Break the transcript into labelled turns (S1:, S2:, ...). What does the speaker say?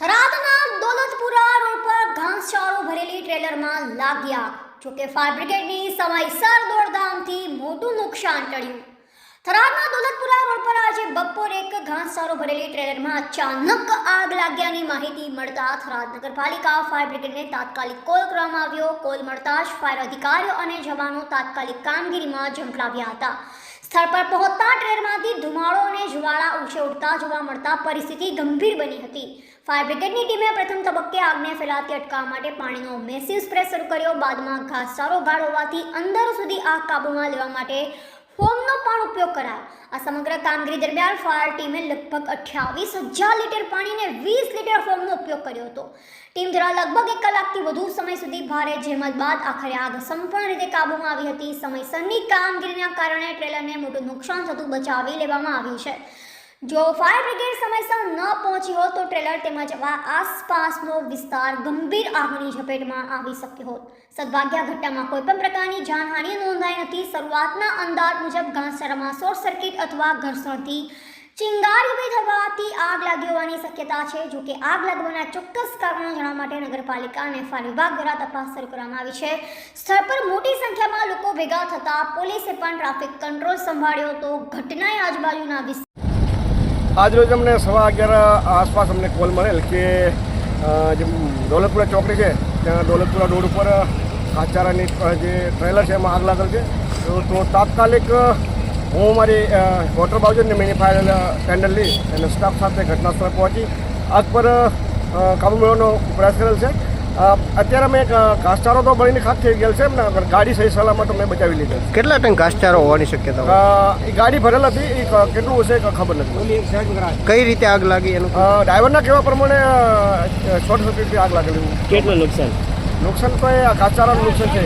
S1: થરાદના Dolatpura road પર ઘાસચારો ભરેલી ટ્રેલરમાં લાગ્યા. જોકે ફાયર બ્રિગેડની સમયસર દોડધામથી મોટું નુકસાન ટળ્યું. થરાદના દોલતપુરા રોડ પર આજે બપોરે એક ઘાસચારો ભરેલી ટ્રેલરમાં અચાનક આગ લાગ્યાની માહિતી મળતા થરાદ નગરપાલિકા ફાયર બ્રિગેડને તાત્કાલિક કોલ કરવામાં આવ્યો. કોલ મળતા જ ફાયર અધિકારીઓ અને જવાનો તાત્કાલિક કામગીરીમાં ઝંપલાવ્યા હતા. સ્થળ પર પહોંચતા ટ્રેનમાંથી ધુમાડો અને જ્વાળા ઊંચે ઉડતા જોવા મળતા પરિસ્થિતિ ગંભીર બની હતી. ફાયર બ્રિગેડની ટીમે પ્રથમ તબક્કે આગને ફેલાતી અટકાવવા માટે પાણીનો મેસિવ સ્પ્રે શરૂ કર્યો. બાદમાં ઘાસચારો ગાળ હોવાથી અંદર સુધી આગ કાબૂમાં લેવા માટે ફોમનો પણ કરાયો. આ સમગ્ર કામગીરી દરમિયાન ફાયર ટીમે લગભગ અઠ્યાવીસ હજાર લીટર પાણી અને વીસ લીટર ફોર્મનો ઉપયોગ કર્યો હતો. ટીમ દ્વારા લગભગ એક કલાકથી વધુ સમય સુધી ભારે જહેમત બાદ આખરે આગ સંપૂર્ણ રીતે કાબૂમાં આવી હતી. સમયસરની કામગીરીના કારણે ટ્રેલરને મોટું નુકસાન થતું બચાવી લેવામાં આવ્યું છે. જો ફાયર બ્રિગેડ સમયસર ન પહોંચી હોત તો ટ્રેલર તેમજ આસપાસનો વિસ્તાર ગંભીર આગની ઝપેટમાં આવી શક્યો હોત. સદભાગ્યા ઘટનામાં કોઈ પણ પ્રકારની જાનહાનિ નોંધાઈ નથી. શરૂઆતના અંદાજ મુજબ ઘાસચારામાં શોર્ટ સર્કિટ અથવા ઘર્ષણથી ચિંગારી ઊભી થવાથી આગ લાગી હોવાની શક્યતા છે. જો કે આગ લાગવાના ચોક્કસ કારણો જાણવા માટે નગરપાલિકા અને ફાયર વિભાગ દ્વારા તપાસ શરૂ કરવામાં આવી છે. સ્થળ પર મોટી સંખ્યામાં લોકો ભેગા થતા પોલીસે પણ ટ્રાફિક કંટ્રોલ સંભાળ્યો હતો ઘટનાએ આજુબાજુના વિસ્તાર
S2: આજ રોજ અમને સવા અગિયાર આસપાસ અમને કોલ મળેલ કે જે દોલતપુરા ચોકડી છે, ત્યાં દોલતપુરા રોડ ઉપર કાચારાની જે ટ્રેલર છે, એમાં આગ લાગેલ છે. તો તાત્કાલિક હું મારી વોટર બાઉજર ને મેની ફાયર ટેન્ડર લઈ અને સ્ટાફ સાથે ઘટના સ્થળે પહોંચી. આગ પર કાબુ મેળવવાનો પ્રયાસ કરેલ છે. અત્યારે અમે ઘાસચારો તો બળીને ખાક થઈ ગયેલ છે એમને ગાડી સહી સલામત અમે બચાવી લીધી
S3: કેટલા ટન ઘાસચારો હોવાની શક્યતા
S2: એ ગાડી ભરેલ હતી એ કેટલું હશે ખબર નથી.
S3: કઈ રીતે આગ લાગી એનું?
S2: ડ્રાઈવરના કહેવા પ્રમાણે શોર્ટ સર્કિટથી આગ લાગેલી.
S4: કેટલું નુકસાન?
S2: નુકસાન તો એ ઘાસચારાનું નુકસાન છે.